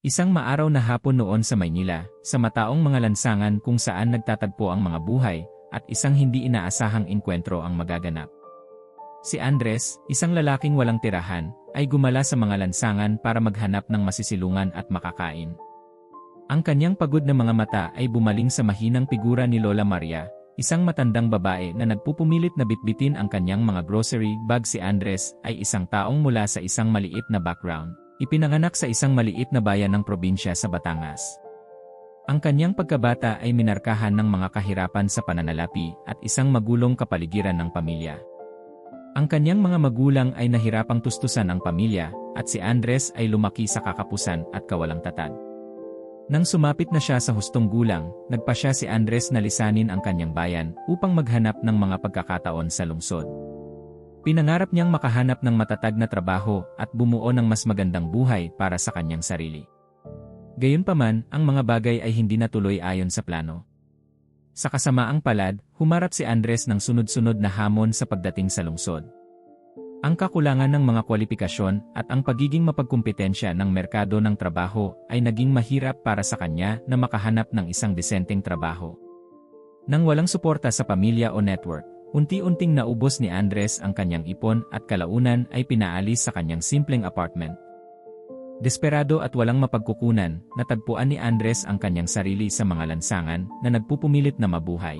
Isang maaraw na hapon noon sa Maynila, sa mataong mga lansangan kung saan nagtatagpo ang mga buhay, at isang hindi inaasahang inkwentro ang magaganap. Si Andres, isang lalaking walang tirahan, ay gumala sa mga lansangan para maghanap ng masisilungan at makakain. Ang kanyang pagod na mga mata ay bumaling sa mahinang figura ni Lola Maria, isang matandang babae na nagpupumilit na bitbitin ang kanyang mga grocery bag si Andres ay isang taong mula sa isang maliit na background Ipinanganak sa isang maliit na bayan ng probinsya sa Batangas. Ang kanyang pagkabata ay minarkahan ng mga kahirapan sa pananalapi at isang magulong kapaligiran ng pamilya. Ang kanyang mga magulang ay nahirapang tustusan ang pamilya at si Andres ay lumaki sa kakapusan at kawalang tatag. Nang sumapit na siya sa hustong gulang, nagpa siya si Andres na lisanin ang kanyang bayan upang maghanap ng mga pagkakataon sa lungsod. Pinangarap niyang makahanap ng matatag na trabaho at bumuo ng mas magandang buhay para sa kanyang sarili. Gayunpaman, ang mga bagay ay hindi natuloy ayon sa plano. Sa kasamaang palad, humarap si Andres ng sunod-sunod na hamon sa pagdating sa lungsod. Ang kakulangan ng mga kwalifikasyon at ang pagiging mapagkumpetensya ng merkado ng trabaho ay naging mahirap para sa kanya na makahanap ng isang disenteng trabaho. Nang walang suporta sa pamilya o network, Unti-unting naubos ni Andres ang kanyang ipon at kalaunan ay pinaalis sa kanyang simpleng apartment. Desperado at walang mapagkukunan, natagpuan ni Andres ang kanyang sarili sa mga lansangan na nagpupumilit na mabuhay.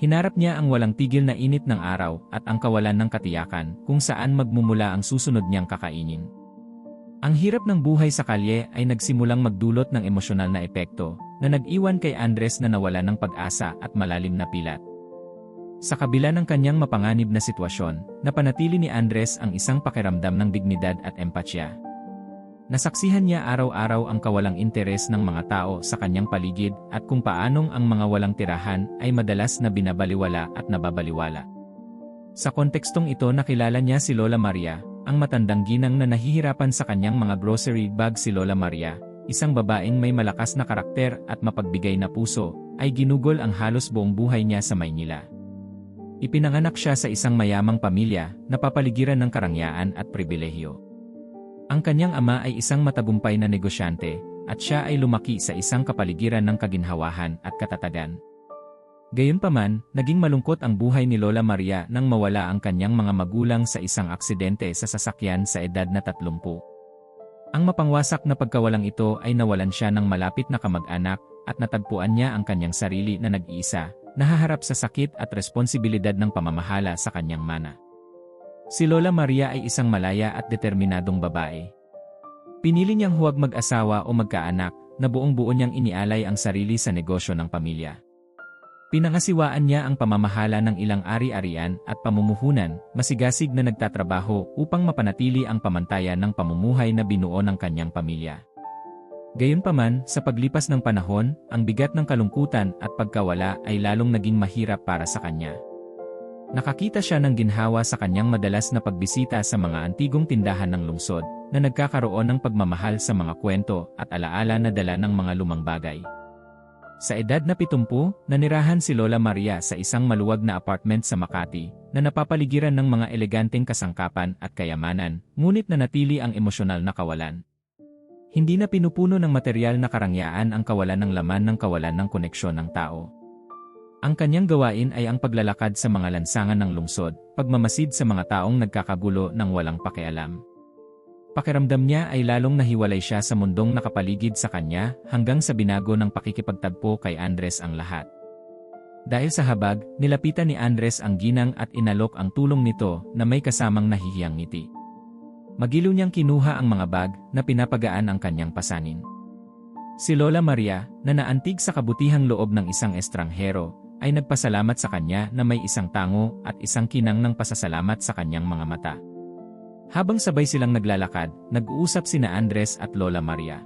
Hinarap niya ang walang tigil na init ng araw at ang kawalan ng katiyakan kung saan magmumula ang susunod niyang kakainin. Ang hirap ng buhay sa kalye ay nagsimulang magdulot ng emosyonal na epekto na nag-iwan kay Andres na nawala ng pag-asa at malalim na pilat. Sa kabila ng kanyang mapanganib na sitwasyon, napanatili ni Andres ang isang pakiramdam ng dignidad at empatya. Nasaksihan niya araw-araw ang kawalang interes ng mga tao sa kanyang paligid at kung paanong ang mga walang tirahan ay madalas na binabaliwala at nababaliwala. Sa kontekstong ito nakilala niya si Lola Maria, ang matandang ginang na nahihirapan sa kanyang mga grocery bag si Lola Maria, isang babaeng may malakas na karakter at mapagbigay na puso, ay ginugol ang halos buong buhay niya sa Maynila. Ipinanganak siya sa isang mayamang pamilya na papaligiran ng karangyaan at pribilehyo. Ang kanyang ama ay isang matagumpay na negosyante at siya ay lumaki sa isang kapaligiran ng kaginhawahan at katatagan. Gayunpaman, naging malungkot ang buhay ni Lola Maria nang mawala ang kanyang mga magulang sa isang aksidente sa sasakyan sa edad na 30. Ang mapangwasak na pagkawalang ito ay nawalan siya ng malapit na kamag-anak at natagpuan niya ang kanyang sarili na nag-iisa, nahaharap sa sakit at responsibilidad ng pamamahala sa kanyang mana. Si Lola Maria ay isang malaya at determinadong babae. Pinili niyang huwag mag-asawa o magkaanak na buong-buo niyang inialay ang sarili sa negosyo ng pamilya. Pinangasiwaan niya ang pamamahala ng ilang ari-arian at pamumuhunan, masigasig na nagtatrabaho upang mapanatili ang pamantayan ng pamumuhay na binuo ng kanyang pamilya. Gayunpaman, sa paglipas ng panahon, ang bigat ng kalungkutan at pagkawala ay lalong naging mahirap para sa kanya. Nakakita siya ng ginhawa sa kanyang madalas na pagbisita sa mga antigong tindahan ng lungsod, na nagkakaroon ng pagmamahal sa mga kwento at alaala na dala ng mga lumang bagay. Sa edad na 70, nanirahan si Lola Maria sa isang maluwag na apartment sa Makati, na napapaligiran ng mga eleganteng kasangkapan at kayamanan, ngunit nanatili ang emosyonal na kawalan. Hindi na pinupuno ng material na karangyaan ang kawalan ng laman ng kawalan ng koneksyon ng tao. Ang kanyang gawain ay ang paglalakad sa mga lansangan ng lungsod, pagmamasid sa mga taong nagkakagulo ng walang pakialam. Pakiramdam niya ay lalong nahiwalay siya sa mundong nakapaligid sa kanya hanggang sa binago ng pakikipagtagpo kay Andres ang lahat. Dahil sa habag, nilapitan ni Andres ang ginang at inalok ang tulong nito na may kasamang nahihiyang ngiti. Magiliw niyang kinuha ang mga bag na pinapagaan ang kanyang pasanin. Si Lola Maria, na naantig sa kabutihang loob ng isang estranghero, ay nagpasalamat sa kanya na may isang tango at isang kinang ng pasasalamat sa kanyang mga mata. Habang sabay silang naglalakad, nag-uusap sina Andres at Lola Maria.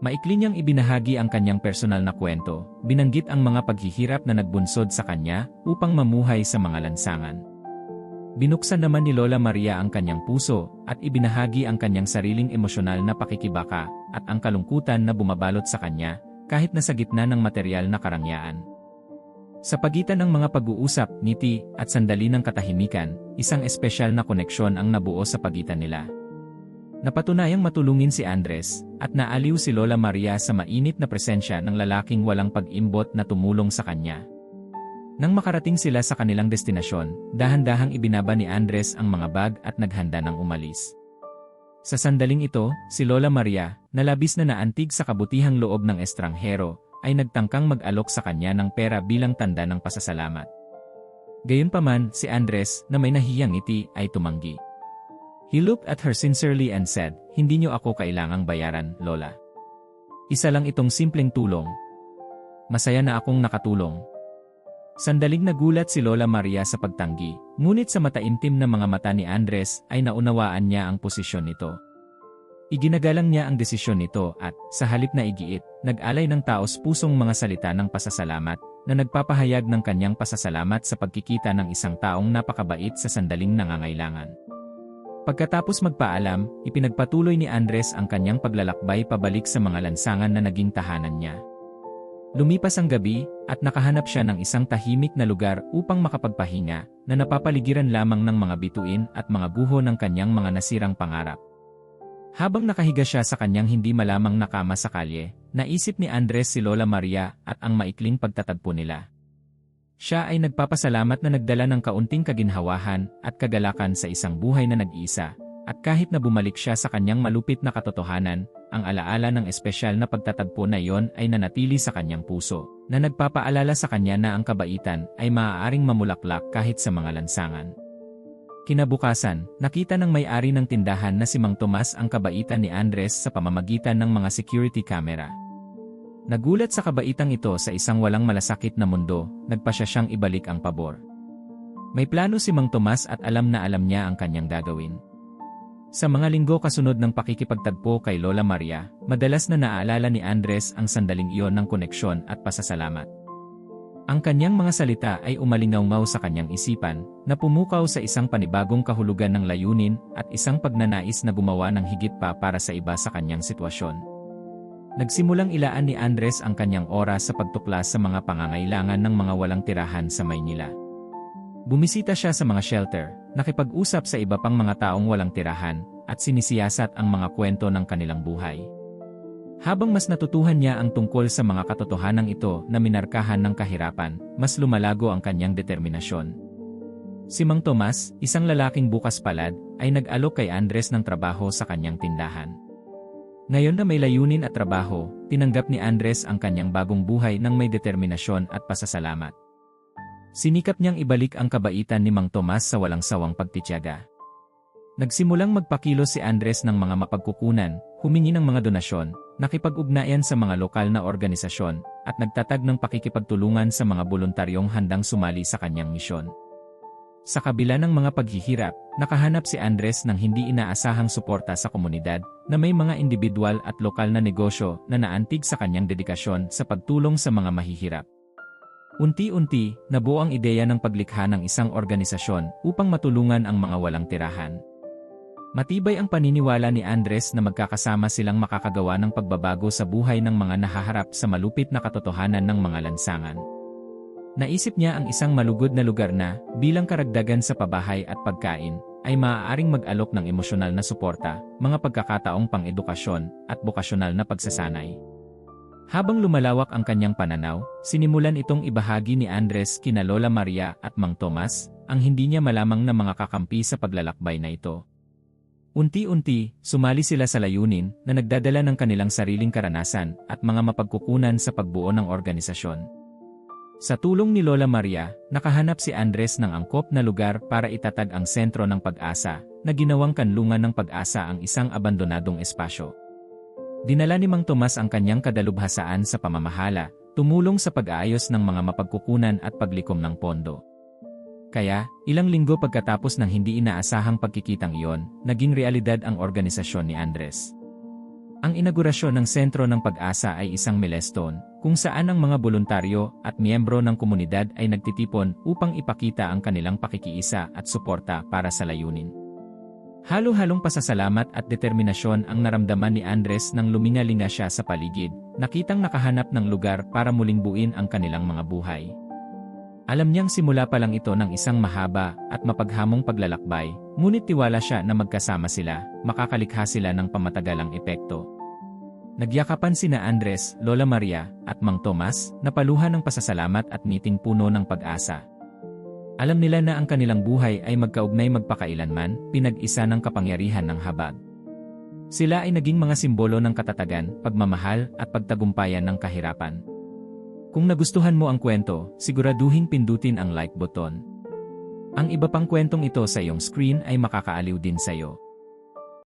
Maikli niyang ibinahagi ang kanyang personal na kwento, binanggit ang mga paghihirap na nagbunsod sa kanya upang mamuhay sa mga lansangan. Binuksan naman ni Lola Maria ang kanyang puso at ibinahagi ang kanyang sariling emosyonal na pakikibaka at ang kalungkutan na bumabalot sa kanya kahit na sa gitna ng material na karangyaan. Sa pagitan ng mga pag-uusap, ngiti, at sandali ng katahimikan, isang espesyal na koneksyon ang nabuo sa pagitan nila. Napatunayang matulungin si Andres, at naaliw si Lola Maria sa mainit na presensya ng lalaking walang pag-imbot na tumulong sa kanya. Nang makarating sila sa kanilang destinasyon, dahan-dahang ibinaba ni Andres ang mga bag at naghanda ng umalis. Sa sandaling ito, si Lola Maria, na labis na naantig sa kabutihang loob ng estranghero, ay nagtangkang mag-alok sa kanya ng pera bilang tanda ng pasasalamat. Gayunpaman, si Andres, na may nahiyang ngiti, ay tumanggi. He looked at her sincerely and said, Hindi niyo ako kailangang bayaran, Lola. Isa lang itong simpleng tulong. Masaya na akong nakatulong. Sandaling nagulat si Lola Maria sa pagtanggi, ngunit sa mataimtim na mga mata ni Andres ay naunawaan niya ang posisyon nito. Iginagalang niya ang desisyon nito at, sa halip na igiit, nag-alay ng taos pusong mga salita ng pasasalamat na nagpapahayag ng kanyang pasasalamat sa pagkikita ng isang taong napakabait sa sandaling nangangailangan. Pagkatapos magpaalam, ipinagpatuloy ni Andres ang kanyang paglalakbay pabalik sa mga lansangan na naging tahanan niya. Lumipas ang gabi, at nakahanap siya ng isang tahimik na lugar upang makapagpahinga, na napapaligiran lamang ng mga bituin at mga guho ng kanyang mga nasirang pangarap. Habang nakahiga siya sa kanyang hindi malamang nakama sa kalye, naisip ni Andres si Lola Maria at ang maikling pagtatagpo nila. Siya ay nagpapasalamat na nagdala ng kaunting kaginhawahan at kagalakan sa isang buhay na nag-iisa, at kahit na bumalik siya sa kanyang malupit na katotohanan, ang alaala ng espesyal na pagtatagpo na iyon ay nanatili sa kanyang puso, na nagpapaalala sa kanya na ang kabaitan ay maaaring mamulaklak kahit sa mga lansangan. Kinabukasan, nakita ng may-ari ng tindahan na si Mang Tomas ang kabaitan ni Andres sa pamamagitan ng mga security camera. Nagulat sa kabaitang ito sa isang walang malasakit na mundo, nagpasya siyang ibalik ang pabor. May plano si Mang Tomas at alam na alam niya ang kanyang gagawin. Sa mga linggo kasunod ng pakikipagtagpo kay Lola Maria, madalas na naaalala ni Andres ang sandaling iyon ng koneksyon at pasasalamat. Ang kanyang mga salita ay umalingaw sa kanyang isipan, na pumukaw sa isang panibagong kahulugan ng layunin at isang pagnanais na gumawa ng higit pa para sa iba sa kanyang sitwasyon. Nagsimulang ilaan ni Andres ang kanyang oras sa pagtuklas sa mga pangangailangan ng mga walang tirahan sa Maynila. Bumisita siya sa mga shelter, nakipag-usap sa iba pang mga taong walang tirahan, at sinisiyasat ang mga kwento ng kanilang buhay. Habang mas natutuhan niya ang tungkol sa mga katotohanan ito na minarkahan ng kahirapan, mas lumalago ang kanyang determinasyon. Si Mang Tomas, isang lalaking bukas palad, ay nag-alok kay Andres ng trabaho sa kanyang tindahan. Ngayon na may layunin at trabaho, tinanggap ni Andres ang kanyang bagong buhay ng may determinasyon at pasasalamat. Sinikap niyang ibalik ang kabaitan ni Mang Tomas sa walang sawang pagtityaga. Nagsimulang magpakilos si Andres ng mga mapagkukunan, humingi ng mga donasyon, nakipag-ugnayan sa mga lokal na organisasyon, at nagtatag ng pakikipagtulungan sa mga voluntaryong handang sumali sa kanyang misyon. Sa kabila ng mga paghihirap, nakahanap si Andres ng hindi inaasahang suporta sa komunidad na may mga individual at lokal na negosyo na naantig sa kanyang dedikasyon sa pagtulong sa mga mahihirap. Unti-unti, nabuo ang ideya ng paglikha ng isang organisasyon upang matulungan ang mga walang tirahan. Matibay ang paniniwala ni Andres na magkakasama silang makakagawa ng pagbabago sa buhay ng mga nahaharap sa malupit na katotohanan ng mga lansangan. Naisip niya ang isang malugod na lugar na, bilang karagdagan sa pabahay at pagkain, ay maaaring mag-alok ng emosyonal na suporta, mga pagkakataong pang-edukasyon, at bokasyonal na pagsasanay. Habang lumalawak ang kanyang pananaw, sinimulan itong ibahagi ni Andres kina Lola Maria at Mang Tomas, ang hindi niya malamang na mga kakampi sa paglalakbay na ito. Unti-unti, sumali sila sa layunin na nagdadala ng kanilang sariling karanasan at mga mapagkukunan sa pagbuo ng organisasyon. Sa tulong ni Lola Maria, nakahanap si Andres ng angkop na lugar para itatag ang sentro ng pag-asa, na ginawang kanlungan ng pag-asa ang isang abandonadong espasyo. Dinala ni Mang Tomas ang kanyang kadalubhasaan sa pamamahala, tumulong sa pag-aayos ng mga mapagkukunan at paglikom ng pondo. Kaya, ilang linggo pagkatapos ng hindi inaasahang pagkikitang iyon, naging realidad ang organisasyon ni Andres. Ang inaugurasyon ng Sentro ng Pag-asa ay isang milestone, kung saan ang mga voluntaryo at miyembro ng komunidad ay nagtitipon upang ipakita ang kanilang pakikiisa at suporta para sa layunin. Halo-halong pasasalamat at determinasyon ang naramdaman ni Andres nang lumingalinga siya sa paligid, nakitang nakahanap ng lugar para muling buin ang kanilang mga buhay. Alam niyang simula pa lang ito ng isang mahaba at mapaghamong paglalakbay, ngunit tiwala siya na magkasama sila, makakalikha sila ng pamatagalang epekto. Nagyakapan sina Andres, Lola Maria, at Mang Tomas, napaluhan ng pasasalamat at ngiting puno ng pag-asa. Alam nila na ang kanilang buhay ay magkaugnay magpakailanman, pinag-isa ng kapangyarihan ng habag. Sila ay naging mga simbolo ng katatagan, pagmamahal, at pagtagumpayan ng kahirapan. Kung nagustuhan mo ang kwento, siguraduhin pindutin ang like button. Ang iba pang kwentong ito sa iyong screen ay makakaaliw din sa iyo.